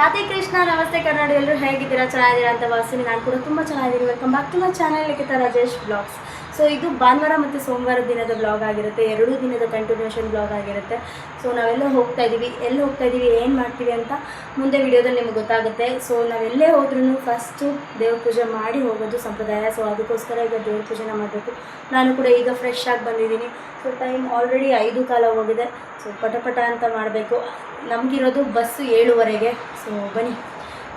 ರಾಧೆ ಕೃಷ್ಣ ನಮಸ್ತೆ ಕನ್ನಡ ಎಲ್ಲರೂ ಹೇಗಿದ್ದೀರಾ? ಚೆನ್ನಾಗಿದ್ದೀರಾ ಅಂತ ಭಾವಿಸ್ತೀನಿ ನಾನು ಕೂಡ ತುಂಬ ಚೆನ್ನಾಗಿದ್ದೀನಿ. Welcome back to my channel Likhita Rajesh blogs so ಇದು ಭಾನುವಾರ ಮತ್ತು ಸೋಮವಾರ ದಿನದ ಬ್ಲಾಗ್ ಆಗಿರುತ್ತೆ. ಎರಡೂ ದಿನದ ಕಂಟಿನ್ಯೂಷನ್ ಬ್ಲಾಗ್ ಆಗಿರುತ್ತೆ. ಸೊ ನಾವೆಲ್ಲ ಹೋಗ್ತಾ ಇದ್ದೀವಿ ಎಲ್ಲಿ ಹೋಗ್ತಾ ಇದ್ದೀವಿ ಏನು ಮಾಡ್ತೀವಿ ಅಂತ ಮುಂದೆ ವಿಡಿಯೋದಲ್ಲಿ ನಿಮ್ಗೆ ಗೊತ್ತಾಗುತ್ತೆ. ಸೊ ನಾವೆಲ್ಲೇ ಹೋದ್ರೂ ಫಸ್ಟು ದೇವ್ರ ಪೂಜೆ ಮಾಡಿ ಹೋಗೋದು ಸಂಪ್ರದಾಯ. ಸೊ ಅದಕ್ಕೋಸ್ಕರ ಈಗ ದೇವ್ರ ಪೂಜೆನ ಮಾಡಬೇಕು. ನಾನು ಕೂಡ ಈಗ ಫ್ರೆಶ್ ಆಗಿ ಬಂದಿದ್ದೀನಿ. ಸೊ ಟೈಮ್ ಆಲ್ರೆಡಿ ಐದು ಕಾಲ ಹೋಗಿದೆ. ಸೊ ಪಟಪಟ ಪಟ ಅಂತ ಮಾಡಬೇಕು. ನಮಗಿರೋದು ಬಸ್ಸು ಏಳುವರೆಗೆ. ಸೊ ಬನ್ನಿ.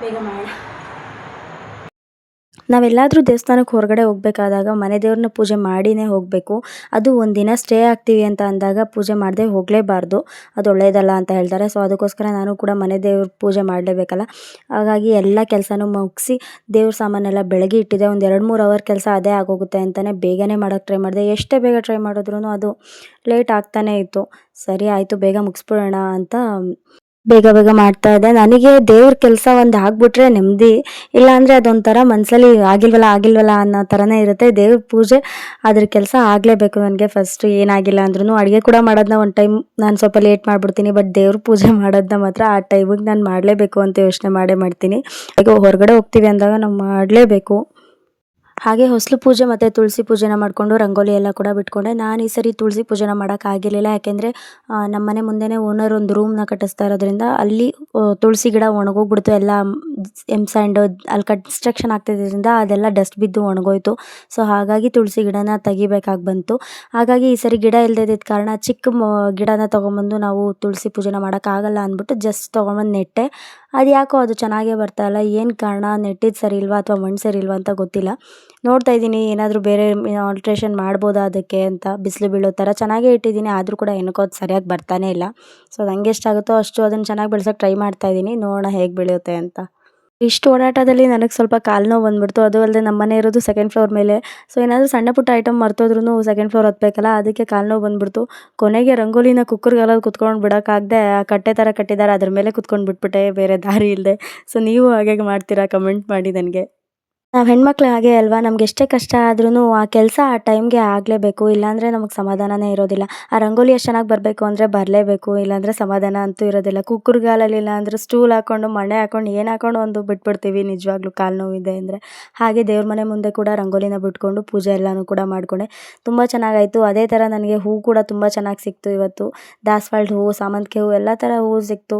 ಬೇಗ ಮಾಡೋಣ. ನಾವೆಲ್ಲಾದರೂ ದೇವಸ್ಥಾನಕ್ಕೆ ಹೊರಗಡೆ ಹೋಗಬೇಕಾದಾಗ ಮನೆ ದೇವ್ರನ್ನ ಪೂಜೆ ಮಾಡಿನೇ ಹೋಗಬೇಕು. ಅದು ಒಂದಿನ ಸ್ಟೇ ಆಗ್ತೀವಿ ಅಂತ ಅಂದಾಗ ಪೂಜೆ ಮಾಡದೆ ಹೋಗಲೇಬಾರ್ದು. ಅದು ಒಳ್ಳೆಯದಲ್ಲ ಅಂತ ಹೇಳ್ತಾರೆ. ಸೊ ಅದಕ್ಕೋಸ್ಕರ ನಾನು ಕೂಡ ಮನೆ ದೇವ್ರ ಪೂಜೆ ಮಾಡಲೇಬೇಕಲ್ಲ. ಹಾಗಾಗಿ ಎಲ್ಲ ಕೆಲಸನೂ ಮುಗಿಸಿ ದೇವ್ರ ಸಾಮಾನೆಲ್ಲ ಬೆಳಗ್ಗೆ ಇಟ್ಟಿದ್ದೆ ಒಂದು ಎರಡು ಮೂರು ಅವರ್ ಕೆಲಸ ಅದೇ ಆಗೋಗುತ್ತೆ ಅಂತಲೇ ಬೇಗನೆ ಮಾಡೋಕ್ಕೆ ಟ್ರೈ ಮಾಡಿದೆ. ಎಷ್ಟೇ ಬೇಗ ಟ್ರೈ ಮಾಡಿದ್ರೂ ಅದು ಲೇಟ್ ಆಗ್ತಾನೇ ಇತ್ತು. ಸರಿ, ಆಯಿತು, ಬೇಗ ಮುಗಿಸ್ಬಿಡೋಣ ಅಂತ ಬೇಗ ಬೇಗ ಮಾಡ್ತಾ ಇದೆ. ನನಗೆ ದೇವ್ರ ಕೆಲಸ ಒಂದು ಆಗ್ಬಿಟ್ರೆ ನೆಮ್ಮದಿ ಇಲ್ಲಾಂದರೆ ಅದೊಂಥರ ಮನಸ್ಸಲ್ಲಿ ಆಗಿಲ್ವಲ್ಲ ಆಗಿಲ್ವಲ್ಲ ಅನ್ನೋ ಥರನೇ ಇರುತ್ತೆ. ದೇವ್ರ ಪೂಜೆ ಅದ್ರ ಕೆಲಸ ಆಗಲೇಬೇಕು ನನಗೆ ಫಸ್ಟ್ ಏನಾಗಿಲ್ಲ ಅಂದ್ರೂ ಅಡುಗೆ ಕೂಡ ಮಾಡೋದನ್ನ ಒಂದು ಟೈಮ್ ನಾನು ಸ್ವಲ್ಪ ಲೇಟ್ ಮಾಡಿಬಿಡ್ತೀನಿ ಬಟ್ ದೇವ್ರ ಪೂಜೆ ಮಾಡೋದನ್ನ ಮಾತ್ರ ಆ ಟೈಮಿಗೆ ನಾನು ಮಾಡಲೇಬೇಕು ಅಂತ ಯೋಚನೆ ಮಾಡೇ ಮಾಡ್ತೀನಿ. ಈಗ ಹೊರಗಡೆ ಹೋಗ್ತೀವಿ ಅಂದಾಗ ನಾವು ಮಾಡಲೇಬೇಕು. ಹಾಗೆ ಹೊಸಲು ಪೂಜೆ ಮತ್ತು ತುಳಸಿ ಪೂಜೆನ ಮಾಡಿಕೊಂಡು ರಂಗೋಲಿ ಎಲ್ಲ ಕೂಡ ಬಿಟ್ಕೊಂಡೆ. ನಾನು ಈ ಸರಿ ತುಳಸಿ ಪೂಜೆನ ಮಾಡೋಕ್ಕಾಗಿರಲಿಲ್ಲ ಯಾಕೆಂದರೆ ನಮ್ಮ ಮನೆ ಮುಂದೆನೇ ಓನರ್ ಒಂದು ರೂಮ್ನ ಕಟ್ಟಿಸ್ತಾ ಇರೋದ್ರಿಂದ ಅಲ್ಲಿ ತುಳಸಿ ಗಿಡ ಒಣಗೋಗ್ಬಿಡ್ತು. ಎಲ್ಲ ಎಂ ಸ್ಯಾಂಡ್ ಅಲ್ಲಿ ಕನ್ಸ್ಟ್ರಕ್ಷನ್ ಆಗ್ತಿದ್ದರಿಂದ ಅದೆಲ್ಲ ಡಸ್ಟ್ ಬಿದ್ದು ಒಣಗೋಯ್ತು. ಸೊ ಹಾಗಾಗಿ ತುಳಸಿ ಗಿಡನ ತೆಗಿಬೇಕಾಗಿ ಬಂತು. ಹಾಗಾಗಿ ಈ ಸರಿ ಗಿಡ ಇಲ್ಲದೇ ಇದ್ದಿದ್ದ ಕಾರಣ ಚಿಕ್ಕ ಗಿಡನ ತೊಗೊಂಬಂದು ನಾವು ತುಳಸಿ ಪೂಜೆನ ಮಾಡೋಕ್ಕಾಗಲ್ಲ ಅಂದ್ಬಿಟ್ಟು ಜಸ್ಟ್ ತೊಗೊಂಬಂದು ನೆಟ್ಟೆ. ಅದು ಯಾಕೋ ಅದು ಚೆನ್ನಾಗೇ ಬರ್ತಾ ಇಲ್ಲ? ಏನು ಕಾರಣ? ನೆಟ್ಟಿದ್ದು ಸರಿ ಇಲ್ವಾ ಅಥವಾ ಮಣ್ಣು ಸರಿ ಇಲ್ವಾ ಅಂತ ಗೊತ್ತಿಲ್ಲ. ನೋಡ್ತಾ ಇದ್ದೀನಿ, ಏನಾದರೂ ಬೇರೆ ಆಲ್ಟ್ರೇಷನ್ ಮಾಡ್ಬೋದಾ ಅದಕ್ಕೆ ಅಂತ ಬಿಸಿಲು ಬೀಳೋ ಥರ ಚೆನ್ನಾಗೇ ಇಟ್ಟಿದ್ದೀನಿ, ಆದರೂ ಕೂಡ ಏನಕ್ಕೋ ಅದು ಸರಿಯಾಗಿ ಬರ್ತಾನೇ ಇಲ್ಲ. ಸೊ ನಂಗೆ ಎಷ್ಟಾಗುತ್ತೋ ಅಷ್ಟು ಅದನ್ನು ಚೆನ್ನಾಗಿ ಬೆಳ್ಸೋಕ್ಕೆ ಟ್ರೈ ಮಾಡ್ತಾ ಇದ್ದೀನಿ. ನೋಡೋಣ ಹೇಗೆ ಬೆಳೆಯುತ್ತೆ ಅಂತ. ಇಷ್ಟು ಓಡಾಟದಲ್ಲಿ ನನಗೆ ಸ್ವಲ್ಪ ಕಾಲು ನೋವು ಬಂದ್ಬಿಡ್ತು. ಅದು ಅಲ್ಲದೆ ನಮ್ಮ ಮನೆ ಇರೋದು ಸೆಕೆಂಡ್ ಫ್ಲೋರ್ ಮೇಲೆ. ಸೊ ಏನಾದರೂ ಸಣ್ಣ ಪುಟ್ಟ ಐಟಮ್ ಮರ್ತೋದ್ರೂ ಸೆಕೆಂಡ್ ಫ್ಲೋರ್ ಹತ್ತಬೇಕಲ್ಲ ಅದಕ್ಕೆ ಕಾಲು ನೋವು ಬಂದ್ಬಿಡ್ತು. ಕೊನೆಗೆ ರಂಗೋಲಿನ ಕುಕ್ಕರ್ಗೆಲ್ಲ ಕುತ್ಕೊಂಡು ಬಿಡೋಕ್ಕಾಗದೆ ಆ ಕಟ್ಟೆ ಥರ ಕಟ್ಟಿದ್ದಾರೆ ಅದ್ರ ಮೇಲೆ ಕುತ್ಕೊಂಡು ಬಿಟ್ಬಿಟ್ಟೆ, ಬೇರೆ ದಾರಿ ಇಲ್ಲದೆ ಸೊ ನೀವು ಹಾಗೆ ಮಾಡ್ತೀರಾ? ಕಮೆಂಟ್ ಮಾಡಿ ನನಗೆ. ನಾವು ಹೆಣ್ಮಕ್ಳು ಹಾಗೆ ಅಲ್ವಾ? ನಮ್ಗೆ ಎಷ್ಟೇ ಕಷ್ಟ ಆದ್ರೂ ಆ ಕೆಲಸ ಆ ಟೈಮ್ಗೆ ಆಗಲೇಬೇಕು. ಇಲ್ಲಾಂದರೆ ನಮಗೆ ಸಮಾಧಾನನೇ ಇರೋದಿಲ್ಲ. ಆ ರಂಗೋಲಿ ಎಷ್ಟು ಚೆನ್ನಾಗಿ ಬರಬೇಕು ಅಂದರೆ ಬರಲೇಬೇಕು. ಇಲ್ಲಾಂದರೆ ಸಮಾಧಾನ ಅಂತೂ ಇರೋದಿಲ್ಲ. ಕುಕ್ಕುರ್ಗಾಲಲ್ಲಿ ಇಲ್ಲಾಂದರೆ ಸ್ಟೂಲ್ ಹಾಕ್ಕೊಂಡು ಮಣೆ ಹಾಕ್ಕೊಂಡು ಏನು ಹಾಕ್ಕೊಂಡು ಒಂದು ಬಿಟ್ಬಿಡ್ತೀವಿ ನಿಜವಾಗ್ಲೂ ಕಾಲು ನೋವಿದೆ ಅಂದರೆ. ಹಾಗೆ ದೇವ್ರ ಮನೆ ಮುಂದೆ ಕೂಡ ರಂಗೋಲಿನ ಬಿಟ್ಕೊಂಡು ಪೂಜೆ ಎಲ್ಲನೂ ಕೂಡ ಮಾಡಿಕೊಂಡೆ. ತುಂಬ ಚೆನ್ನಾಗಾಯಿತು. ಅದೇ ಥರ ನನಗೆ ಹೂವು ಕೂಡ ತುಂಬ ಚೆನ್ನಾಗಿ ಸಿಕ್ತು ಇವತ್ತು. ದಾಸವಾಳ ಹೂವು ಸಾಮಂತಿಗೆ ಹೂವು ಎಲ್ಲ ಥರ ಹೂವು ಸಿಕ್ತು.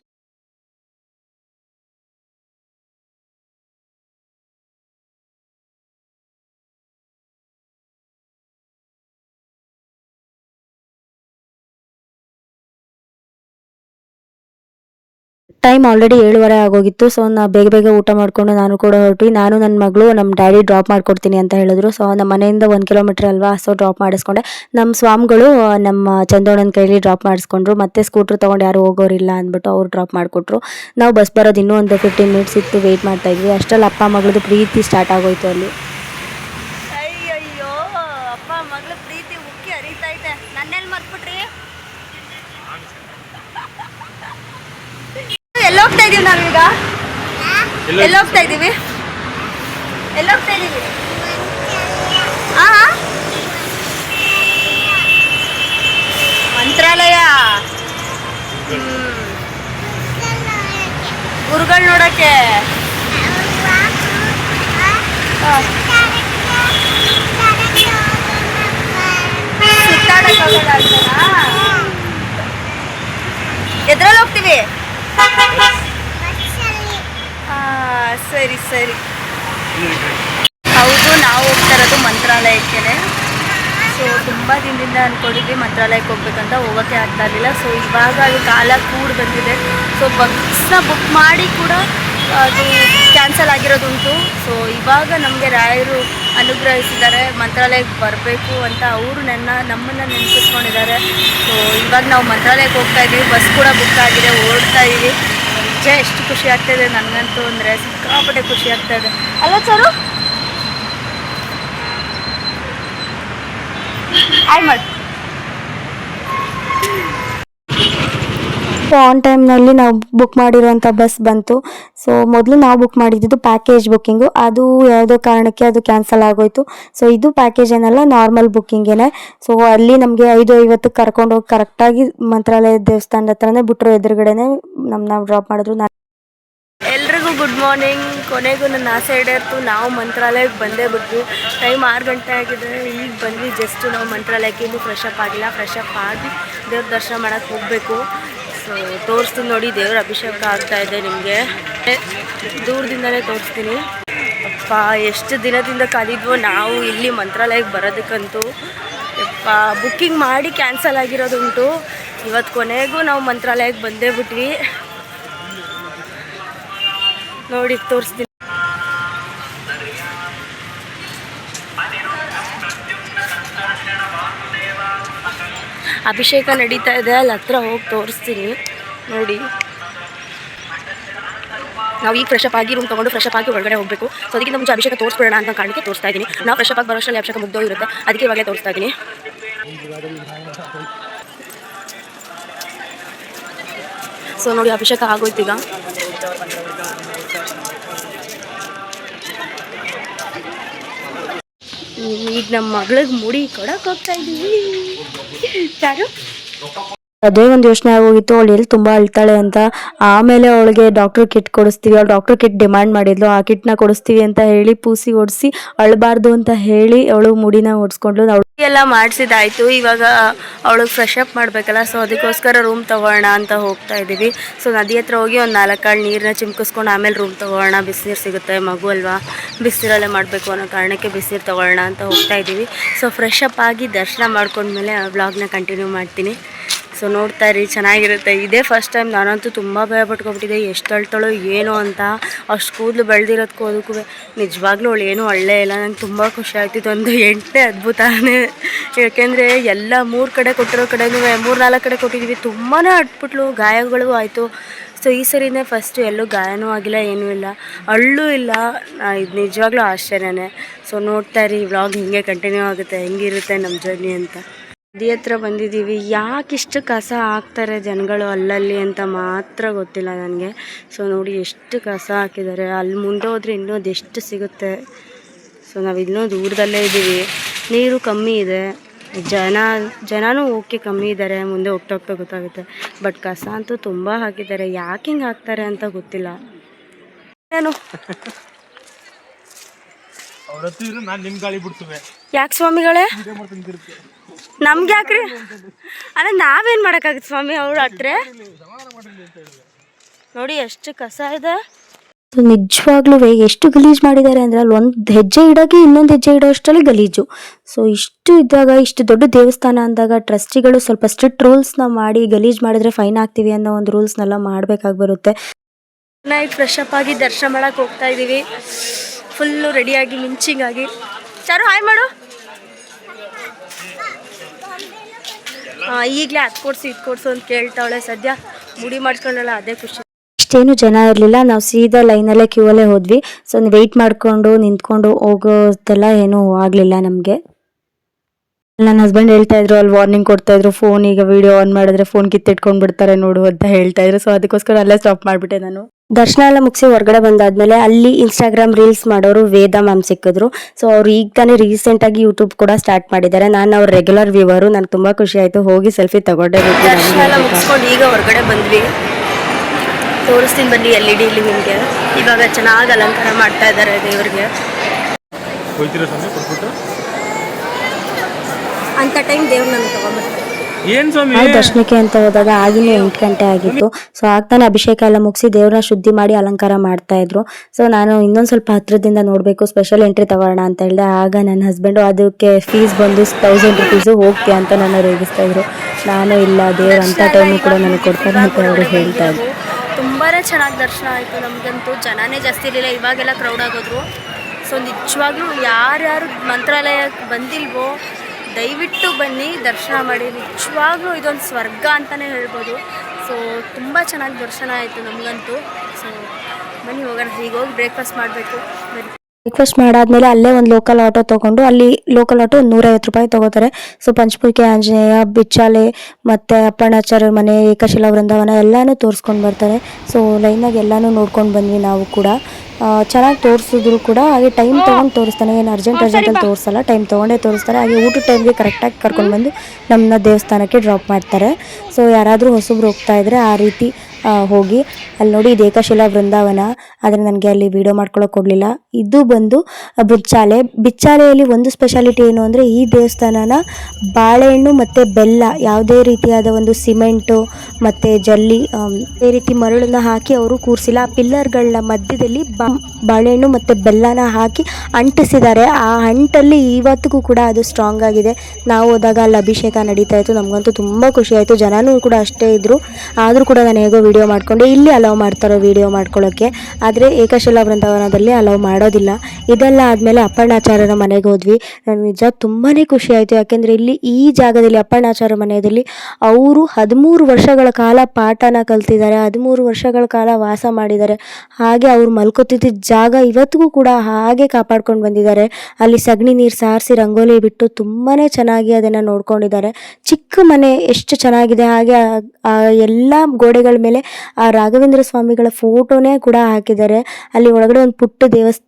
ಟೈಮ್ ಆಲ್ರೆಡಿ ಏಳುವರೆ ಆಗೋಗಿತ್ತು ಸೊ ನಾ ಬೇಗ ಬೇಗ ಊಟ ಮಾಡಿಕೊಂಡು ನಾನು ಕೂಡ ಹೊರಟ್ವಿ ನಾನು ನನ್ನ ಮಗಳು ನಮ್ಮ ಡ್ಯಾಡಿ ಡ್ರಾಪ್ ಮಾಡ್ಕೊಡ್ತೀನಿ ಅಂತ ಹೇಳಿದ್ರು. ಸೊ ನಮ್ಮ ಮನೆಯಿಂದ ಒಂದು ಕಿಲೋಮೀಟ್ರ್ ಅಲ್ವಾ ಸೊ ಡ್ರಾಪ್ ಮಾಡಿಸ್ಕೊಂಡೆ. ನಮ್ಮ ಸ್ವಾಮಿಗಳು ನಮ್ಮ ಚಂದೋಣನ ಕೈಲಿ ಡ್ರಾಪ್ ಮಾಡಿಸ್ಕೊಂಡ್ರು. ಮತ್ತೆ ಸ್ಕೂಟ್ರ್ ತೊಗೊಂಡು ಯಾರು ಹೋಗೋರಿಲ್ಲ ಅಂದ್ಬಿಟ್ಟು ಅವ್ರು ಡ್ರಾಪ್ ಮಾಡಿಕೊಟ್ರು. ನಾವು ಬಸ್ ಬರೋದು ಇನ್ನೂ ಒಂದು ಫಿಫ್ಟೀನ್ ಮಿನಿಟ್ಸ್ ಇತ್ತು ವೆಯ್ಟ್ ಮಾಡ್ತಾ ಇದ್ವಿ. ಅಷ್ಟರಲ್ಲಿ ಅಪ್ಪ ಮಗಳದು ಪ್ರೀತಿ ಸ್ಟಾರ್ಟ್ ಆಗೋಯ್ತು ಅಲ್ಲಿ. ಎಲ್ಲಿ ಹೋಗ್ತಾ ಇದೀವಿ ನಾವೀಗ? ಎಲ್ಲಿ ಹೋಗ್ತಾ ಇದೀವಿ? ಎಲ್ಲಿ ಹೋಗ್ತಾ ಇದೀವಿ? ಆ ಮಂತ್ರಾಲಯ. ಗುರುಗಳು ನೋಡಕ್ಕೆ. ಸುತ್ತಾಡಕ್ ಹೋಗೋಣ ಅಂತನಾ? ಎದ್ರಲ್ಲಿ ಹೋಗ್ತೀವಿ ಆ, ಸರಿ ಸರಿ. ಹೌದು, ನಾವು ಹೋಗ್ತಾ ಇರೋದು ಮಂತ್ರಾಲಯಕ್ಕೆ ಸೊ ತುಂಬ ದಿನದಿಂದ ಅಂದ್ಕೊಂಡಿದ್ವಿ ಮಂತ್ರಾಲಯಕ್ಕೆ ಹೋಗ್ಬೇಕಂತ ಹೋಗೋಕ್ಕೆ ಆಗ್ತಾ ಇರಲಿಲ್ಲ. ಸೊ ಇವಾಗ ಅದು ಕಾಲ ಕೂಡ ಬಂದಿದೆ. ಸೊ ಬಸ್ನ ಬುಕ್ ಮಾಡಿ ಕೂಡ ಅದು ಕ್ಯಾನ್ಸಲ್ ಆಗಿರೋದುಂಟು. ಸೊ ಇವಾಗ ನಮಗೆ ರಾಯರು ಅನುಗ್ರಹಿಸಿದ್ದಾರೆ, ಮಂತ್ರಾಲಯಕ್ಕೆ ಬರಬೇಕು ಅಂತ ಅವರು ನನ್ನ, ನಮ್ಮನ್ನು ನೆನಪಿಸ್ಕೊಂಡಿದ್ದಾರೆ. ಸೊ ಇವಾಗ ನಾವು ಮಂತ್ರಾಲಯಕ್ಕೆ ಹೋಗ್ತಾ ಇದ್ದೀವಿ ಬಸ್ ಕೂಡ ಬುಕ್ ಆಗಿದೆ, ಓಡ್ತಾ ಇದ್ದೀವಿ. ನಿಜ ಎಷ್ಟು ಖುಷಿ ಆಗ್ತಾಯಿದೆ ನನಗಂತೂ ಅಂದರೆ. ಸಿಕ್ಕಾಪಟ್ಟೆ ಖುಷಿ ಆಗ್ತಾ ಇದೆ. ಅಲ್ಲ ಸರು ಸೊ ಆನ್ ಟೈಮ್ನಲ್ಲಿ ನಾವು ಬುಕ್ ಮಾಡಿರುವಂಥ ಬಸ್ ಬಂತು. ಸೊ ಮೊದಲು ನಾವು ಬುಕ್ ಮಾಡಿದ್ದು ಪ್ಯಾಕೇಜ್ ಬುಕ್ಕಿಂಗು ಅದು ಯಾವುದೋ ಕಾರಣಕ್ಕೆ ಅದು ಕ್ಯಾನ್ಸಲ್ ಆಗೋಯ್ತು. ಸೊ ಇದು ಪ್ಯಾಕೇಜ್ ಏನಲ್ಲ ನಾರ್ಮಲ್ ಬುಕ್ಕಿಂಗೇನೆ ಸೊ ಅಲ್ಲಿ ನಮಗೆ ಐದು ಐವತ್ತಕ್ಕೆ ಕರ್ಕೊಂಡು ಹೋಗಿ ಕರೆಕ್ಟಾಗಿ ಮಂತ್ರಾಲಯ ದೇವಸ್ಥಾನದ ಹತ್ರನೇ ಬಿಟ್ಟರು ಎದುರುಗಡೆನೆ ನಮ್ಮನ್ನ ಡ್ರಾಪ್ ಮಾಡಿದ್ರು. ಎಲ್ರಿಗೂ ಗುಡ್ ಮಾರ್ನಿಂಗ್ ಕೊನೆಗೂ ನನ್ನ ಆಸೆ ಈಡೇರ್ತು. ನಾವು ಮಂತ್ರಾಲಯಕ್ಕೆ ಬಂದೇ ಬಿಟ್ವಿ. ಟೈಮ್ ಆರು ಗಂಟೆ ಆಗಿದೆ. ಈಗ ಬಂದ್ವಿ. ಜಸ್ಟ್ ನಾವು ಮಂತ್ರಾಲಯಕ್ಕೆ ಇನ್ನೂ ಫ್ರೆಶ್ ಅಪ್ ಆಗಿಲ್ಲ. ಫ್ರೆಶ್ ಅಪ್ ಆಗಿ ದೇವ್ರ ದರ್ಶನ ಮಾಡೋಕ್ಕೆ ಹೋಗಬೇಕು. ಸೊ ತೋರಿಸ್ತೀನಿ ನೋಡಿ, ದೇವ್ರ ಅಭಿಷೇಕ ಆಗ್ತಾ ಇದೆ ನಿಮಗೆ. ದೂರದಿಂದಲೇ ತೋರಿಸ್ತೀನಿ. ಅಪ್ಪ ಎಷ್ಟು ದಿನದಿಂದ ಕಲಿದ್ವೋ ನಾವು ಇಲ್ಲಿ ಮಂತ್ರಾಲಯಕ್ಕೆ ಬರೋದಕ್ಕಂತೂ. ಅಪ್ಪ ಬುಕ್ಕಿಂಗ್ ಮಾಡಿ ಕ್ಯಾನ್ಸಲ್ ಆಗಿರೋದುಂಟು. ಇವತ್ತು ಕೊನೆಗೂ ನಾವು ಮಂತ್ರಾಲಯಕ್ಕೆ ಬಂದೇ ಬಿಟ್ವಿ. ನೋಡಿ, ತೋರಿಸ್ತೀನಿ. ಅಭಿಷೇಕ ನಡೀತಾ ಇದೆ, ಅಲ್ಲಿ ಹತ್ರ ಹೋಗಿ ತೋರಿಸ್ತೀನಿ. ನೋಡಿ. ನಾವು ಈಗ ಫ್ರೆಶ್ ಆಗಿ ರೂಮ್ ತೊಗೊಂಡು ಫ್ರೆಶ್ ಆಗಿ ಒಳಗಡೆ ಹೋಗಬೇಕು. ಸೊ ಅದಕ್ಕಿಂತ ಮುಂಚೆ ಅಭಿಷೇಕ ತೋರಿಸ್ಬಿಡೋಣ ಅಂತ ಕಾರಣಕ್ಕೆ ತೋರಿಸ್ತಾ ಇದ್ದೀನಿ. ನಾವು ಫ್ರೆಶ್ ಆಗಿ ಬರೋಷ್ಟರಲ್ಲಿ ಅಭಿಷೇಕ ಮುಗ್ದೋಗಿರುತ್ತೆ ಅದಕ್ಕೆ ಇವಾಗಲೇ ತೋರಿಸ್ತಾ ಇದ್ದೀನಿ. ಸೊ ನೋಡಿ, ಅಭಿಷೇಕ ಆಗೋಯ್ತು ಈಗ. ಈಗ ನಮ್ಮ ಮಗಳಿಗೆ ಮುಡಿ ಕೊಡಕ್ಕೆ ಹೋಗ್ತಾ ಇದೀವಿ. ಯಾರು ಅದೇ ಒಂದು ಯೋಚನೆ ಆಗೋಗಿತ್ತು. ಅವಳು ಎಲ್ಲಿ ತುಂಬ ಅಳ್ತಾಳೆ ಅಂತ. ಆಮೇಲೆ ಅವಳಿಗೆ ಡಾಕ್ಟರ್ ಕಿಟ್ ಕೊಡಿಸ್ತೀವಿ. ಅವ್ಳು ಡಾಕ್ಟರ್ ಕಿಟ್ ಡಿಮ್ಯಾಂಡ್ ಮಾಡಿದ್ಲು. ಆ ಕಿಟ್ನ ಕೊಡಿಸ್ತೀವಿ ಅಂತ ಹೇಳಿ ಪೂಸಿ ಓಡಿಸಿ ಅಳಬಾರ್ದು ಅಂತ ಹೇಳಿ ಅವಳು ಮುಡಿನ ಓಡಿಸ್ಕೊಂಡ್ಲು ಎಲ್ಲ ಮಾಡಿಸಿದಾಯ್ತು. ಇವಾಗ ಅವಳಿಗೆ ಫ್ರೆಶ್ ಅಪ್ ಮಾಡಬೇಕಲ್ಲ ಸೊ ಅದಕ್ಕೋಸ್ಕರ ರೂಮ್ ತೊಗೊಳ್ಳೋಣ ಅಂತ ಹೋಗ್ತಾ ಇದ್ದೀವಿ ಸೊ ನದಿ ಹತ್ರ ಹೋಗಿ ಒಂದು ನಾಲ್ಕು ಕಾಳು ನೀರನ್ನ ಚಿಮ್ಕಿಸ್ಕೊಂಡು ಆಮೇಲೆ ರೂಮ್ ತೊಗೊಳ್ಳೋಣ ಬಿಸಿನೀರು ಸಿಗುತ್ತೆ, ಮಗು ಅಲ್ವಾ? ಬಿಸಿನೀರಲ್ಲೇ ಮಾಡಬೇಕು ಅನ್ನೋ ಕಾರಣಕ್ಕೆ ಬಿಸಿನೀರು ತೊಗೊಳ್ಳೋಣ ಅಂತ ಹೋಗ್ತಾ ಇದ್ದೀವಿ ಸೊ ಫ್ರೆಶ್ ಅಪ್ ಆಗಿ ದರ್ಶನ ಮಾಡ್ಕೊಂಡ್ಮೇಲೆ ವ್ಲಾಗ್ನ ಕಂಟಿನ್ಯೂ ಮಾಡ್ತೀನಿ. ಸೊ ನೋಡ್ತಾ ಇರಿ, ಚೆನ್ನಾಗಿರುತ್ತೆ. ಇದೇ ಫಸ್ಟ್ ಟೈಮ್ ನಾನಂತೂ ತುಂಬ ಭಯ ಪಟ್ಕೊಬಿಟ್ಟಿದೆ ಎಷ್ಟು ಅಳ್ತಾಳೋ ಏನೋ ಅಂತ. ಅಷ್ಟು ಕೂದಲು ಬೆಳೆದಿರೋದಕ್ಕೂ ಅದಕ್ಕೂ ನಿಜವಾಗ್ಲೂ ಅವಳು ಏನೂ ಒಳ್ಳೆ ಇಲ್ಲ. ನಂಗೆ ತುಂಬ ಖುಷಿ ಆಗ್ತಿತ್ತು ಒಂದು ಎಂಟನೇ ಅದ್ಭುತನೇ. ಏಕೆಂದರೆ ಎಲ್ಲ ಮೂರು ಕಡೆ ಕೊಟ್ಟಿರೋ ಕಡೆನೂ ಮೂರು ನಾಲ್ಕು ಕಡೆ ಕೊಟ್ಟಿದ್ದೀವಿ ತುಂಬಾ ಅಟ್ಬಿಟ್ಲು ಗಾಯಗಳು ಆಯಿತು. ಸೊ ಈ ಸರಿನೇ ಫಸ್ಟು ಎಲ್ಲೂ ಗಾಯನೂ ಆಗಿಲ್ಲ, ಏನೂ ಇಲ್ಲ. ಅಳ್ಳೂ ಇಲ್ಲ. ಇದು ನಿಜವಾಗ್ಲೂ ಆಶ್ಚರ್ಯನೇ. ಸೊ ನೋಡ್ತಾ ಇರಿ ವ್ಲಾಗ್ ಹಿಂಗೆ ಕಂಟಿನ್ಯೂ ಆಗುತ್ತೆ. ಹೆಂಗಿರುತ್ತೆ ನಮ್ಮ ಜರ್ನಿ ಅಂತ. ನದಿ ಹತ್ರ ಬಂದಿದ್ದೀವಿ. ಯಾಕೆ ಇಷ್ಟು ಕಸ ಹಾಕ್ತಾರೆ ಜನಗಳು ಅಲ್ಲಲ್ಲಿ ಅಂತ ಮಾತ್ರ ಗೊತ್ತಿಲ್ಲ ನನಗೆ. ಸೊ ನೋಡಿ ಎಷ್ಟು ಕಸ ಹಾಕಿದ್ದಾರೆ. ಅಲ್ಲಿ ಮುಂದೆ ಹೋದ್ರೆ ಇನ್ನೂ ಅದೆಷ್ಟು ಸಿಗುತ್ತೆ. ಸೊ ನಾವು ಇನ್ನೂ ದೂರದಲ್ಲೇ ಇದ್ದೀವಿ. ನೀರು ಕಮ್ಮಿ ಇದೆ. ಜನ ಜನನೂ ಓಕೆ ಕಮ್ಮಿ ಇದ್ದಾರೆ. ಮುಂದೆ ಹೋಗ್ತಾ ಹೋಗ್ತಾ ಗೊತ್ತಾಗುತ್ತೆ. ಬಟ್ ಕಸ ಅಂತೂ ತುಂಬ ಹಾಕಿದ್ದಾರೆ. ಯಾಕೆ ಹಿಂಗೆ ಹಾಕ್ತಾರೆ ಅಂತ ಗೊತ್ತಿಲ್ಲ. ಏನು? ನಾನು ಯಾಕೆ ಸ್ವಾಮಿಗಳೇ. ನಮ್ಗೆ ಯಾಕ್ರಿ? ಅಲ್ಲ ನಾವೇನು ಮಾಡೋಕ್ಕಾಗತ್ತೆ ಸ್ವಾಮಿ ಅವ್ರ ಹತ್ರ? ನೋಡಿ ಎಷ್ಟು ಕಸ ಇದೆ. ನಿಜವಾಗ್ಲೂ ಎಷ್ಟು ಗಲೀಜು ಮಾಡಿದ್ದಾರೆ ಅಂದರೆ ಅಲ್ಲಿ ಒಂದು ಹೆಜ್ಜೆ ಇಡೋಕೆ ಇನ್ನೊಂದು ಹೆಜ್ಜೆ ಇಡೋ ಅಷ್ಟರಲ್ಲಿ ಗಲೀಜು. ಸೊ ಇಷ್ಟು ಇದ್ದಾಗ ಇಷ್ಟು ದೊಡ್ಡ ದೇವಸ್ಥಾನ ಅಂದಾಗ ಟ್ರಸ್ಟಿಗಳು ಸ್ವಲ್ಪ ಸ್ಟ್ರಿಕ್ಟ್ ರೂಲ್ಸ್ನ ಮಾಡಿ ಗಲೀಜು ಮಾಡಿದ್ರೆ ಫೈನ್ ಆಗ್ತೀವಿ ಅನ್ನೋ ಒಂದು ರೂಲ್ಸ್ನೆಲ್ಲ ಮಾಡಬೇಕಾಗಿ ಬರುತ್ತೆ. ನೈಟ್ ಫ್ರೆಶ್ ಅಪ್ ಆಗಿ ದರ್ಶನ ಮಾಡೋಕೆ ಹೋಗ್ತಾ ಇದ್ದೀವಿ ಫುಲ್ಲು ರೆಡಿಯಾಗಿ ಮಿಂಚಿಂಗ್ ಆಗಿ. ಚಾರು ಹಾಯ್ ಮಾಡು ಹಾಂ ಈಗಲೇ ಅದು ಕೊಡ್ಸಿ ಇದು ಕೊಡ್ಸು ಅಂತ ಕೇಳ್ತಾವಳೆ ಸದ್ಯ. ಮುಡಿ ಮಾಡಿಸ್ಕೊಂಡಲ್ಲ ಅದೇ ಖುಷಿ. ಇಷ್ಟೇನು ಜನ ಇರಲಿಲ್ಲ. ನಾವು ಸೀದಾ ಲೈನಲ್ಲೇ ಕ್ಯೂ ಅಲ್ಲೇ ಹೋದ್ವಿ. ಸೊ ವೆಯ್ಟ್ ಮಾಡಿಕೊಂಡು ನಿಂತ್ಕೊಂಡು ಹೋಗೋದೆಲ್ಲ ಏನೂ ಆಗಲಿಲ್ಲ ನಮಗೆ. ನನ್ನ ಹಸ್ಬೆಂಡ್ ಹೇಳ್ತಾ ಇದ್ರು ಅಲ್ಲಿ ವಾರ್ನಿಂಗ್ ಕೊಡ್ತಾ ಇದ್ರು ಫೋನ್ ಈಗ ವಿಡಿಯೋ ಆನ್ ಮಾಡಿದ್ರೆ ಫೋನ್ ಕಿತ್ತಿಟ್ಕೊಂಡು ಬಿಡ್ತಾರೆ ನೋಡು ಅಂತ ಹೇಳ್ತಾ ಇದ್ರು. ಸೊ ಅದಕ್ಕೋಸ್ಕರ ಅಲ್ಲೇ ಸ್ಟಾಪ್ ಮಾಡಿಬಿಟ್ಟೆ ನಾನು. ದರ್ಶನ ಎಲ್ಲ ಮುಗಿಸಿ ಹೊರಗಡೆ ಬಂದಾದ್ಮೇಲೆ ಅಲ್ಲಿ ಇನ್ಸ್ಟಾಗ್ರಾಮ್ ರೀಲ್ಸ್ ಮಾಡೋರು ವೇದ ಮ್ಯಾಮ್ ಸಿಕ್ಕಿದ್ರು. ಸೊ ಅವ್ರು ಈಗ ತಾನೇ ರೀಸೆಂಟಾಗಿ ಯೂಟ್ಯೂಬ್ ಕೂಡ ಸ್ಟಾರ್ಟ್ ಮಾಡಿದ್ದಾರೆ. ನಾನು ಅವ್ರ ರೆಗ್ಯುಲರ್ ವ್ಯೂವರು ನನಗೆ ತುಂಬ ಖುಷಿ ಆಯಿತು. ಹೋಗಿ ಸೆಲ್ಫಿ ತಗೊಂಡೆ ದರ್ಶನ ಎಲ್ಲ ಮುಗಿಸ್ಕೊಂಡು ಈಗ ಹೊರಗಡೆ ಬಂದ್ವಿ. ತೋರಿಸ್ತೀನಿ ಬನ್ನಿ ಎಲ್ ಇ ಡಿಲಿ ನಿಮಗೆ. ಇವಾಗ ಚೆನ್ನಾಗಿ ಅಲಂಕಾರ ಮಾಡ್ತಾ ಇದ್ದಾರೆ ದೇವ್ರಿಗೆ. ಅಂತ ಅಂಥ ಟೈಮ್ ದೇವ್ರು ನನಗೆ ತೊಗೊಂಡ್ಬರ್ತಾರೆ ನಾವು ದರ್ಶನಕ್ಕೆ ಅಂತ ಹೋದಾಗ ಆಗಿನೇ ಎಂಟು ಗಂಟೆ ಆಗಿತ್ತು. ಸೊ ಆಗ್ತಾನೆ ಅಭಿಷೇಕ ಎಲ್ಲ ಮುಗಿಸಿ ದೇವ್ರನ್ನ ಶುದ್ಧಿ ಮಾಡಿ ಅಲಂಕಾರ ಮಾಡ್ತಾ ಇದ್ರು. ಸೊ ನಾನು ಇನ್ನೊಂದು ಸ್ವಲ್ಪ ಹತ್ರದಿಂದ ನೋಡಬೇಕು ಸ್ಪೆಷಲ್ ಎಂಟ್ರಿ ತಗೋಣ ಅಂತ ಹೇಳಿದೆ. ಆಗ ನನ್ನ ಹಸ್ಬೆಂಡು ಅದಕ್ಕೆ ಫೀಸ್ ಬಂದು ತೌಸಂಡ್ ರುಪೀಸು ಹೋಗ್ತೀಯ ಅಂತ ನನ್ನ ರೇಗಿಸ್ತಾ ಇದ್ರು. ನಾನು ಇಲ್ಲ ದೇವ್ರು ಅಂತ ಟೈಮು ಕೂಡ ನನಗೆ ಕೊಡ್ತಾರೆ ಅಂತ ಅವರು ಹೇಳ್ತಾ ಇದ್ರು. ತುಂಬಾ ಚೆನ್ನಾಗಿ ದರ್ಶನ ಆಯಿತು ನಮಗಂತೂ. ಜನನೇ ಜಾಸ್ತಿ ಇರಲಿಲ್ಲ ಇವಾಗೆಲ್ಲ ಕ್ರೌಡ್ ಆಗೋದ್ರು. ಸೊ ನಿಜವಾಗ್ಲೂ ಯಾರ್ಯಾರು ಮಂತ್ರಾಲಯಕ್ಕೆ ಬಂದಿಲ್ವೋ ದಯವಿಟ್ಟು ಬನ್ನಿ, ದರ್ಶನ ಮಾಡಿ. ನಿಜವಾಗ್ಲೂ ಇದೊಂದು ಸ್ವರ್ಗ ಅಂತಲೇ ಹೇಳ್ಬೋದು. ಸೊ ತುಂಬ ಚೆನ್ನಾಗಿ ದರ್ಶನ ಆಯಿತು ನಮಗಂತೂ. ಸೊ ಬನ್ನಿ ಹೋಗೋಣ. ಈಗ ಹೋಗಿ ಬ್ರೇಕ್ಫಾಸ್ಟ್ ಮಾಡಬೇಕು. ಬ್ರೇಕ್ಫಾಸ್ಟ್ ಮಾಡಾದ್ಮೇಲೆ ಅಲ್ಲೇ ಒಂದು ಲೋಕಲ್ ಆಟೋ ತೊಗೊಂಡು, ಅಲ್ಲಿ ಲೋಕಲ್ ಆಟೋ ಒಂದು ನೂರೈವತ್ತು ರೂಪಾಯಿ ತೊಗೋತಾರೆ. ಸೊ ಪಂಚಮುಖಿ ಆಂಜನೇಯ, ಬಿಚ್ಚಾಲೆ, ಮತ್ತು ಅಪ್ಪಣ್ಣಾಚಾರ್ಯರ ಮನೆ, ಏಕಶಿಲಾ ವೃಂದಾವನ ಎಲ್ಲನೂ ತೋರಿಸ್ಕೊಂಡು ಬರ್ತಾರೆ. ಸೊ ಲೈನಾಗಿ ಎಲ್ಲನೂ ನೋಡ್ಕೊಂಡು ಬಂದ್ವಿ ನಾವು ಕೂಡ. ಚೆನ್ನಾಗಿ ತೋರಿಸಿದ್ರು ಕೂಡ. ಹಾಗೆ ಟೈಮ್ ತೊಗೊಂಡು ತೋರಿಸ್ತಾನೆ. ಏನು ಅರ್ಜೆಂಟ್ ಅರ್ಜೆಂಟಲ್ಲಿ ತೋರಿಸಲ್ಲ. ಟೈಮ್ ತೊಗೊಂಡೇ ತೋರಿಸ್ತಾರೆ. ಹಾಗೆ ಊಟದ ಟೈಮ್ಗೆ ಕರೆಕ್ಟಾಗಿ ಕರ್ಕೊಂಡು ಬಂದು ನಮ್ಮನ್ನ ದೇವಸ್ಥಾನಕ್ಕೆ ಡ್ರಾಪ್ ಮಾಡ್ತಾರೆ. ಸೊ ಯಾರಾದರೂ ಹೊಸಬ್ರು ಹೋಗ್ತಾ ಇದ್ದರೆ ಆ ರೀತಿ ಹೋಗಿ. ಅಲ್ಲಿ ನೋಡಿ ಇದು ಏಕಶಿಲಾ ಬೃಂದಾವನ ಆದರೆ ನನಗೆ ಅಲ್ಲಿ ವಿಡಿಯೋ ಮಾಡ್ಕೊಳ್ಳೋಕೆ ಕೊಡಲಿಲ್ಲ ಇದು ಬಂದು ಬಿಚ್ಚಾಲೆ. ಬಿಚ್ಚಾಲೆಯಲ್ಲಿ ಒಂದು ಸ್ಪೆಷಾಲಿಟಿ ಏನು ಅಂದರೆ ಈ ದೇವಸ್ಥಾನನ ಬಾಳೆಹಣ್ಣು ಮತ್ತು ಬೆಲ್ಲ ಯಾವುದೇ ರೀತಿಯಾದ ಒಂದು ಸಿಮೆಂಟು ಮತ್ತು ಜಲ್ಲಿ ಈ ಅದೇ ರೀತಿ ಮರಳನ್ನ ಹಾಕಿ ಅವರು ಕೂರಿಸಿಲ್ಲ. ಆ ಪಿಲ್ಲರ್ಗಳ ಮಧ್ಯದಲ್ಲಿ ಬಾ ಬಾಳೆಹಣ್ಣು ಮತ್ತು ಬೆಲ್ಲನ ಹಾಕಿ ಅಂಟಿಸಿದ್ದಾರೆ. ಆ ಅಂಟಲ್ಲಿ ಇವತ್ತಿಗೂ ಕೂಡ ಅದು ಸ್ಟ್ರಾಂಗ್ ಆಗಿದೆ. ನಾವು ಹೋದಾಗ ಅಲ್ಲಿ ಅಭಿಷೇಕ ನಡೀತಾ ಇತ್ತು. ನಮಗಂತೂ ತುಂಬ ಖುಷಿ ಆಯಿತು. ಜನನೂ ಕೂಡ ಅಷ್ಟೇ ಇದ್ದರು ಆದರೂ ಕೂಡ ನಾನು ಹೇಗೋ ವೀಡಿಯೋ ಮಾಡಿಕೊಂಡೆ. ಇಲ್ಲಿ ಅಲೌ ಮಾಡ್ತಾರೋ ವಿಡಿಯೋ ಮಾಡ್ಕೊಳ್ಳೋಕ್ಕೆ ಆದರೆ ಏಕಶಿಲಾ ವೃಂದಾವನದಲ್ಲಿ ಅಲೌ ಮಾಡೋದಿಲ್ಲ. ಇದೆಲ್ಲ ಆದಮೇಲೆ ಅಪ್ಪಣ್ಣಾಚಾರ್ಯರ ಮನೆಗೆ ಹೋದ್ವಿ. ನಾನು ನಿಜ ತುಂಬಾ ಖುಷಿ ಆಯಿತು. ಯಾಕೆಂದರೆ ಇಲ್ಲಿ ಈ ಜಾಗದಲ್ಲಿ ಅಪ್ಪಣ್ಣಾಚಾರ್ಯ ಮನೆಯಲ್ಲಿ ಅವರು ಹದಿಮೂರು ವರ್ಷಗಳ ಕಾಲ ಪಾಠನ ಕಲ್ತಿದ್ದಾರೆ. ಹದಿಮೂರು ವರ್ಷಗಳ ಕಾಲ ವಾಸ ಮಾಡಿದ್ದಾರೆ. ಹಾಗೆ ಅವ್ರು ಮಲ್ಕೋತಿದ್ದ ಜಾಗ ಇವತ್ತಿಗೂ ಕೂಡ ಹಾಗೆ ಕಾಪಾಡ್ಕೊಂಡು ಬಂದಿದ್ದಾರೆ. ಅಲ್ಲಿ ಸಗಣಿ ನೀರು ಸಾರಿಸಿ ರಂಗೋಲಿ ಬಿಟ್ಟು ತುಂಬಾ ಚೆನ್ನಾಗಿ ಅದನ್ನು ನೋಡ್ಕೊಂಡಿದ್ದಾರೆ. ಚಿಕ್ಕ ಮನೆ ಎಷ್ಟು ಚೆನ್ನಾಗಿದೆ. ಹಾಗೆ ಆ- ಎಲ್ಲ ಗೋಡೆಗಳ ಮೇಲೆ ಆ ರಾಘವೇಂದ್ರ ಸ್ವಾಮಿಗಳ ಫೋಟೋನೇ ಕೂಡ ಹಾಕಿದ್ದಾರೆ. ಅಲ್ಲಿ ಒಳಗಡೆ ಒಂದು ಪುಟ್ಟ ದೇವಸ್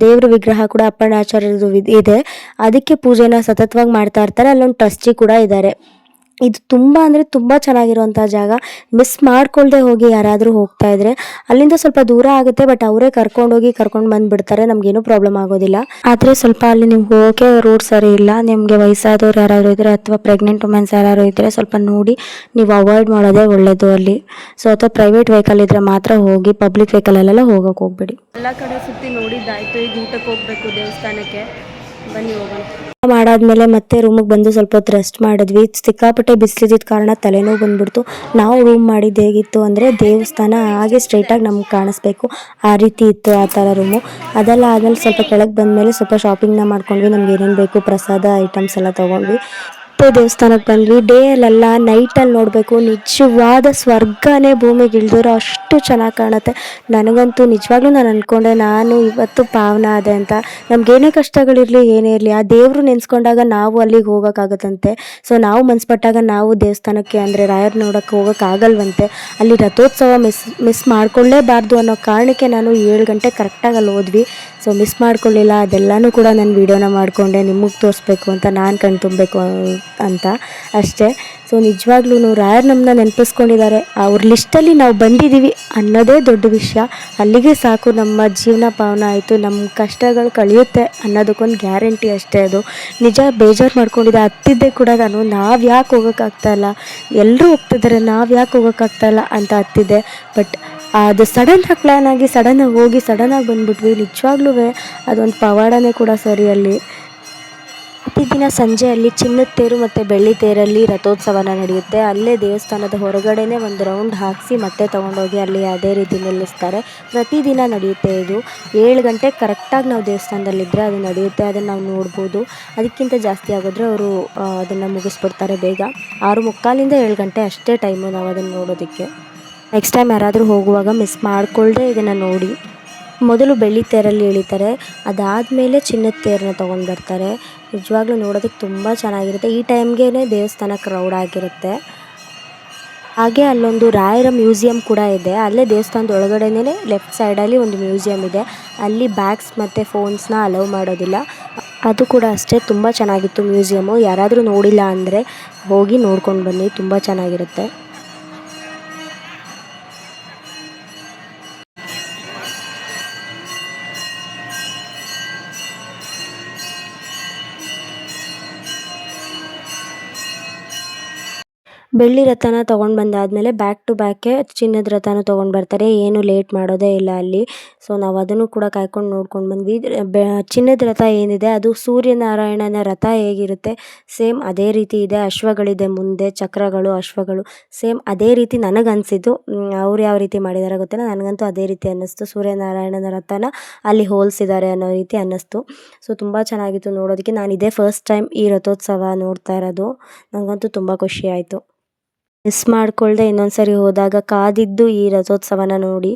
ದೇವ್ರ ವಿಗ್ರಹ ಕೂಡ ಅಪ್ಪಣ್ಣ ಆಚಾರ್ಯರದು ಇದೆ. ಅದಕ್ಕೆ ಪೂಜೆನ ಸತತವಾಗಿ ಮಾಡ್ತಾ ಇರ್ತಾರೆ. ಅಲ್ಲೊಂದು ಟ್ರಸ್ಟಿ ಕೂಡ ಇದ್ದಾರೆ. ಇದು ತುಂಬ ಅಂದರೆ ತುಂಬ ಚೆನ್ನಾಗಿರುವಂಥ ಜಾಗ. ಮಿಸ್ ಮಾಡ್ಕೊಳ್ಳದೆ ಹೋಗಿ ಯಾರಾದರೂ ಹೋಗ್ತಾ ಇದ್ರೆ ಅಲ್ಲಿಂದ ಸ್ವಲ್ಪ ದೂರ ಆಗುತ್ತೆ ಬಟ್ ಅವರೇ ಕರ್ಕೊಂಡೋಗಿ ಕರ್ಕೊಂಡು ಬಂದುಬಿಡ್ತಾರೆ, ನಮಗೇನು ಪ್ರಾಬ್ಲಮ್ ಆಗೋದಿಲ್ಲ. ಆದರೆ ಸ್ವಲ್ಪ ಅಲ್ಲಿ ನೀವು ಹೋಗೋಕೆ ರೋಡ್ ಸರಿ ಇಲ್ಲ, ನಿಮಗೆ ವಯಸ್ಸಾದವ್ರು ಯಾರಾದರೂ ಇದ್ದರೆ ಅಥವಾ ಪ್ರೆಗ್ನೆಂಟ್ ವುಮೆನ್ಸ್ ಯಾರಾದರೂ ಇದ್ದರೆ ಸ್ವಲ್ಪ ನೋಡಿ ನೀವು ಅವಾಯ್ಡ್ ಮಾಡೋದೇ ಒಳ್ಳೆಯದು ಅಲ್ಲಿ. ಸೊ ಅಥವಾ ಪ್ರೈವೇಟ್ ವೆಹಿಕಲ್ ಇದ್ದರೆ ಮಾತ್ರ ಹೋಗಿ ಪಬ್ಲಿಕ್ ವೆಹಿಕಲಲ್ಲೆಲ್ಲ ಹೋಗೋಕೆ ಹೋಗ್ಬೇಡಿ. ಎಲ್ಲ ಕಡೆ ಸುತ್ತಿ ನೋಡಿದ್ದಾಯ್ತು, ಈಗ ಊಟಕ್ಕೆ ಹೋಗಬೇಕು ದೇವಸ್ಥಾನಕ್ಕೆ. ಬನ್ನಿ, ಹೋಗೋಣ. ಮಾಡಾದ್ಮೇಲೆ ಮತ್ತೆ ರೂಮಿಗೆ ಬಂದು ಸ್ವಲ್ಪ ಹೊತ್ತು ರೆಸ್ಟ್ ಮಾಡಿದ್ವಿ. ಸಿಕ್ಕಾಪಟ್ಟೆ ಬಿಸಿಲಿದ್ದ ಕಾರಣ ತಲೆನೋವು ಬಂದ್ಬಿಡ್ತು. ನಾವು ರೂಮ್ ಮಾಡಿದ್ದು ಹೇಗಿತ್ತು ಅಂದರೆ ದೇವಸ್ಥಾನ ಹಾಗೆ ಸ್ಟ್ರೈಟಾಗಿ ನಮ್ಗೆ ಕಾಣಿಸ್ಬೇಕು. ಆ ರೀತಿ ಇತ್ತು ಆ ಥರ ರೂಮು ಅದೆಲ್ಲ ಆದಮೇಲೆ ಸ್ವಲ್ಪ ಕೆಳಗೆ ಬಂದಮೇಲೆ ಸ್ವಲ್ಪ ಶಾಪಿಂಗ್ನ ಮಾಡ್ಕೊಂಡ್ವಿ. ನಮ್ಗೆ ಏನೇನು ಬೇಕು ಪ್ರಸಾದ ಐಟಮ್ಸ್ ಎಲ್ಲ ತೊಗೊಂಡ್ವಿ. ಮತ್ತೆ ದೇವಸ್ಥಾನಕ್ಕೆ ಬಂದ್ವಿ. ಡೇ ಅಲ್ಲೆಲ್ಲ ನೈಟಲ್ಲಿ ನೋಡಬೇಕು. ನಿಜವಾದ ಸ್ವರ್ಗನೇ ಭೂಮಿಗೆ ಇಳಿದಿರೋ ಅಷ್ಟು ಚೆನ್ನಾಗಿ ಕಾಣುತ್ತೆ. ನನಗಂತೂ ನಿಜವಾಗ್ಲೂ ನಾನು ಅಂದ್ಕೊಂಡೆ ನಾನು ಇವತ್ತು ಪಾವನ ಆದೆ ಅಂತ. ನಮಗೇನೇ ಕಷ್ಟಗಳಿರಲಿ, ಏನೇ ಇರಲಿ, ಆ ದೇವರು ನೆನೆಸ್ಕೊಂಡಾಗ ನಾವು ಅಲ್ಲಿಗೆ ಹೋಗೋಕ್ಕಾಗತ್ತಂತೆ. ಸೊ ನಾವು ಮನ್ಸ್ಪಟ್ಟಾಗ ನಾವು ದೇವಸ್ಥಾನಕ್ಕೆ ಅಂದರೆ ರಾಯರ್ ನೋಡೋಕ್ಕೆ ಹೋಗೋಕ್ಕಾಗಲ್ವಂತೆ. ಅಲ್ಲಿ ರಥೋತ್ಸವ ಮಿಸ್ ಮಿಸ್ ಮಾಡ್ಕೊಳ್ಳೇಬಾರ್ದು ಅನ್ನೋ ಕಾರಣಕ್ಕೆ ನಾನು ಏಳು ಗಂಟೆ ಕರೆಕ್ಟಾಗಿ ಅಲ್ಲಿ ಹೋದ್ವಿ. So miss ಮಾಡ್ಕೊಳ್ಳಿಲ್ಲ. ಅದೆಲ್ಲನೂ ಕೂಡ ನಾನು ವೀಡಿಯೋನ ಮಾಡಿಕೊಂಡೆ. ನಿಮಗೆ ತೋರಿಸ್ಬೇಕು ಅಂತ ನಾನು ಕಣ್ ತುಂಬಬೇಕು. ಅಂತ ಅಷ್ಟೇ. ಸೊ ನಿಜವಾಗ್ಲೂ ರಾಯರ್ ನಮ್ಮನ್ನ ನೆನಪಿಸ್ಕೊಂಡಿದ್ದಾರೆ. ಅವ್ರ ಲಿಸ್ಟಲ್ಲಿ ನಾವು ಬಂದಿದ್ದೀವಿ ಅನ್ನೋದೇ ದೊಡ್ಡ ವಿಷಯ. ಅಲ್ಲಿಗೆ ಸಾಕು ನಮ್ಮ ಜೀವನ ಪಾವನ ಆಯಿತು. ನಮ್ಮ ಕಷ್ಟಗಳು ಕಳೆಯುತ್ತೆ ಅನ್ನೋದಕ್ಕೊಂದು ಗ್ಯಾರಂಟಿ ಅಷ್ಟೇ ಅದು. ನಿಜ ಬೇಜಾರು ಮಾಡ್ಕೊಂಡಿದ್ದೆ. ಹತ್ತಿದ್ದೆ ಕೂಡ ನಾನು. ನಾವು ಯಾಕೆ ಹೋಗೋಕ್ಕಾಗ್ತಾಯಿಲ್ಲ ಎಲ್ಲರೂ ಹೋಗ್ತಿದ್ದಾರೆ ನಾವು ಯಾಕೆ ಹೋಗೋಕ್ಕಾಗ್ತಾಯಿಲ್ಲ ಅಂತ ಹತ್ತಿದ್ದೆ. ಬಟ್ ಅದು ಸಡನ್ನಾಗಿ ಪ್ಲ್ಯಾನ್ ಆಗಿ ಸಡನ್ನಾಗಿ ಹೋಗಿ ಸಡನ್ನಾಗಿ ಬಂದುಬಿಟ್ವಿ. ನಿಜವಾಗ್ಲೂ ಅದೊಂದು ಪವಾಡನೇ ಕೂಡ ಸರಿ ಅಲ್ಲಿ ಪ್ರತಿದಿನ ಸಂಜೆ ಅಲ್ಲಿ ಚಿನ್ನದ ತೇರು ಮತ್ತು ಬೆಳ್ಳಿ ತೇರಲ್ಲಿ ರಥೋತ್ಸವನ ನಡೆಯುತ್ತೆ. ಅಲ್ಲೇ ದೇವಸ್ಥಾನದ ಹೊರಗಡೆನೇ ಒಂದು ರೌಂಡ್ ಹಾಕಿಸಿ ಮತ್ತೆ ತೊಗೊಂಡೋಗಿ ಅಲ್ಲಿ ಅದೇ ರೀತಿ ನಿಲ್ಲಿಸ್ತಾರೆ. ಪ್ರತಿದಿನ ನಡೆಯುತ್ತೆ ಇದು. ಏಳು ಗಂಟೆ ಕರೆಕ್ಟಾಗಿ ನಾವು ದೇವಸ್ಥಾನದಲ್ಲಿದ್ದರೆ ಅದು ನಡೆಯುತ್ತೆ. ಅದನ್ನು ನಾವು ನೋಡ್ಬೋದು. ಅದಕ್ಕಿಂತ ಜಾಸ್ತಿ ಆಗೋದ್ರೆ ಅವರು ಅದನ್ನು ಮುಗಿಸ್ಬಿಡ್ತಾರೆ ಬೇಗ. ಆರು ಮುಕ್ಕಾಲಿಂದ ಏಳು ಗಂಟೆ ಅಷ್ಟೇ ಟೈಮು ನಾವು ಅದನ್ನು ನೋಡೋದಕ್ಕೆ. ನೆಕ್ಸ್ಟ್ ಟೈಮ್ ಯಾರಾದರೂ ಹೋಗುವಾಗ ಮಿಸ್ ಮಾಡಿಕೊಳ್ಳದೆ ಇದನ್ನು ನೋಡಿ. ಮೊದಲು ಬೆಳ್ಳಿ ತೇರಲ್ಲಿ ಎಳಿತಾರೆ ಅದಾದಮೇಲೆ ಚಿನ್ನದ ತೇರನ್ನ ತೊಗೊಂಡು ಬರ್ತಾರೆ. ನಿಜವಾಗ್ಲೂ ನೋಡೋದಕ್ಕೆ ತುಂಬ ಚೆನ್ನಾಗಿರುತ್ತೆ. ಈ ಟೈಮ್ಗೆ ದೇವಸ್ಥಾನ ಕ್ರೌಡ್ ಆಗಿರುತ್ತೆ. ಹಾಗೆ ಅಲ್ಲೊಂದು ರಾಯರ ಮ್ಯೂಸಿಯಂ ಕೂಡ ಇದೆ. ಅಲ್ಲೇ ದೇವಸ್ಥಾನದ ಒಳಗಡೆನೇ ಲೆಫ್ಟ್ ಸೈಡಲ್ಲಿ ಒಂದು ಮ್ಯೂಸಿಯಂ ಇದೆ. ಅಲ್ಲಿ ಬ್ಯಾಗ್ಸ್ ಮತ್ತು ಫೋನ್ಸ್ನ ಅಲೌ ಮಾಡೋದಿಲ್ಲ. ಅದು ಕೂಡ ಅಷ್ಟೇ ತುಂಬ ಚೆನ್ನಾಗಿತ್ತು ಮ್ಯೂಸಿಯಮ್ಮು ಯಾರಾದರೂ ನೋಡಿಲ್ಲ ಅಂದರೆ ಹೋಗಿ ನೋಡ್ಕೊಂಡು ಬನ್ನಿ. ತುಂಬ ಚೆನ್ನಾಗಿರುತ್ತೆ. ಬೆಳ್ಳಿ ರಥನ ತೊಗೊಂಡು ಬಂದಾದಮೇಲೆ ಬ್ಯಾಕ್ ಟು ಬ್ಯಾಕೆ ಚಿನ್ನದ ರಥನ ತೊಗೊಂಡು ಬರ್ತಾರೆ. ಏನು ಲೇಟ್ ಮಾಡೋದೇ ಇಲ್ಲ ಅಲ್ಲಿ. ಸೊ ನಾವು ಅದನ್ನು ಕೂಡ ಕಾಯ್ಕೊಂಡು ನೋಡ್ಕೊಂಡು ಬಂದ್ವಿ. ಬೆ, ಚಿನ್ನದ ರಥ ಏನಿದೆ, ಅದು ಸೂರ್ಯನಾರಾಯಣನ ರಥ ಹೇಗಿರುತ್ತೆ ಸೇಮ್ ಅದೇ ರೀತಿ ಇದೆ. ಅಶ್ವಗಳಿದೆ ಮುಂದೆ, ಚಕ್ರಗಳು, ಅಶ್ವಗಳು ಸೇಮ್ ಅದೇ ರೀತಿ ನನಗೆ ಅವ್ರು ಯಾವ ರೀತಿ ಮಾಡಿದ್ದಾರೆ ಗೊತ್ತಿಲ್ಲ. ನನಗಂತೂ ಅದೇ ರೀತಿ ಅನ್ನಿಸ್ತು. ಸೂರ್ಯನಾರಾಯಣನ ರಥನ ಅಲ್ಲಿ ಹೋಲಿಸಿದ್ದಾರೆ ಅನ್ನೋ ರೀತಿ ಅನ್ನಿಸ್ತು. ಸೊ ತುಂಬ ಚೆನ್ನಾಗಿತ್ತು ನೋಡೋದಕ್ಕೆ. ನಾನು ಇದೇ ಫಸ್ಟ್ ಟೈಮ್ ಈ ರಥೋತ್ಸವ ನೋಡ್ತಾ ಇರೋದು. ನನಗಂತೂ ತುಂಬ ಖುಷಿ ಆಯಿತು. ಮಿಸ್ ಮಾಡ್ಕೊಳ್ದೆ ಇನ್ನೊಂದು ಸರಿ ಹೋದಾಗ ಕಾದಿದ್ದು ಈ ರಥೋತ್ಸವನ ನೋಡಿ.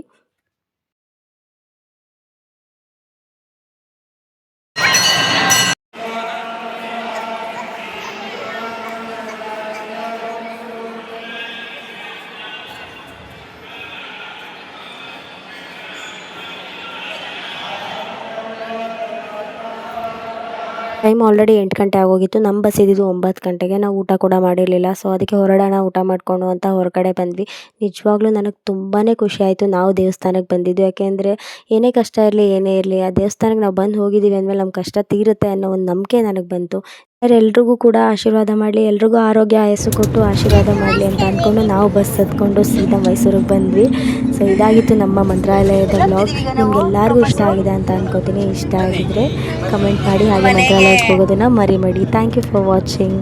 ಟೈಮ್ ಆಲ್ರೆಡಿ ಎಂಟು ಗಂಟೆ ಆಗೋಗಿತ್ತು. ನಮ್ಮ ಬಸ್ ಇದ್ದಿದ್ದು ಒಂಬತ್ತು ಗಂಟೆಗೆ. ನಾವು ಊಟ ಕೂಡ ಮಾಡಿರಲಿಲ್ಲ. ಸೊ ಅದಕ್ಕೆ ಹೊರಡೋಣ, ಊಟ ಮಾಡಿಕೊಂಡು ಅಂತ ಹೊರಗಡೆ ಬಂದ್ವಿ. ನಿಜವಾಗ್ಲೂ ನನಗೆ ತುಂಬಾ ಖುಷಿ ಆಯಿತು ನಾವು ದೇವಸ್ಥಾನಕ್ಕೆ ಬಂದಿದ್ದು. ಯಾಕೆಂದರೆ ಏನೇ ಕಷ್ಟ ಇರಲಿ, ಏನೇ ಇರಲಿ, ಆ ದೇವಸ್ಥಾನಕ್ಕೆ ನಾವು ಬಂದು ಹೋಗಿದ್ದೀವಿ ಅಂದಮೇಲೆ ನಮ್ಮ ಕಷ್ಟ ತೀರುತ್ತೆ ಅನ್ನೋ ಒಂದು ನಂಬಿಕೆ ನನಗೆ ಬಂತು. ಎಲ್ರಿಗೂ ಕೂಡ ಆಶೀರ್ವಾದ ಮಾಡಲಿ, ಎಲ್ರಿಗೂ ಆರೋಗ್ಯ ಆಯಸ್ಸು ಕೊಟ್ಟು ಆಶೀರ್ವಾದ ಮಾಡಲಿ ಅಂತ ಅಂದ್ಕೊಂಡು ನಾವು ಬಸ್ ಹತ್ಕೊಂಡು ಸೀದಾ ಮೈಸೂರಿಗೆ ಬಂದ್ವಿ. ಸೊ ಇದಾಗಿತ್ತು ನಮ್ಮ ಮಂತ್ರಾಲಯದ ಬ್ಲಾಗ್ ನಿಮ್ಗೆಲ್ಲರಿಗೂ ಇಷ್ಟ ಆಗಿದೆ ಅಂತ ಅಂದ್ಕೋತೀನಿ ಇಷ್ಟ ಆಗಿದ್ರೆ ಕಮೆಂಟ್ ಮಾಡಿ, ಹಾಗೆ ಮಂತ್ರಾಲಯಕ್ಕೆ ಹೋಗೋದನ್ನು ಮರಿಬೇಡಿ. Thank you for watching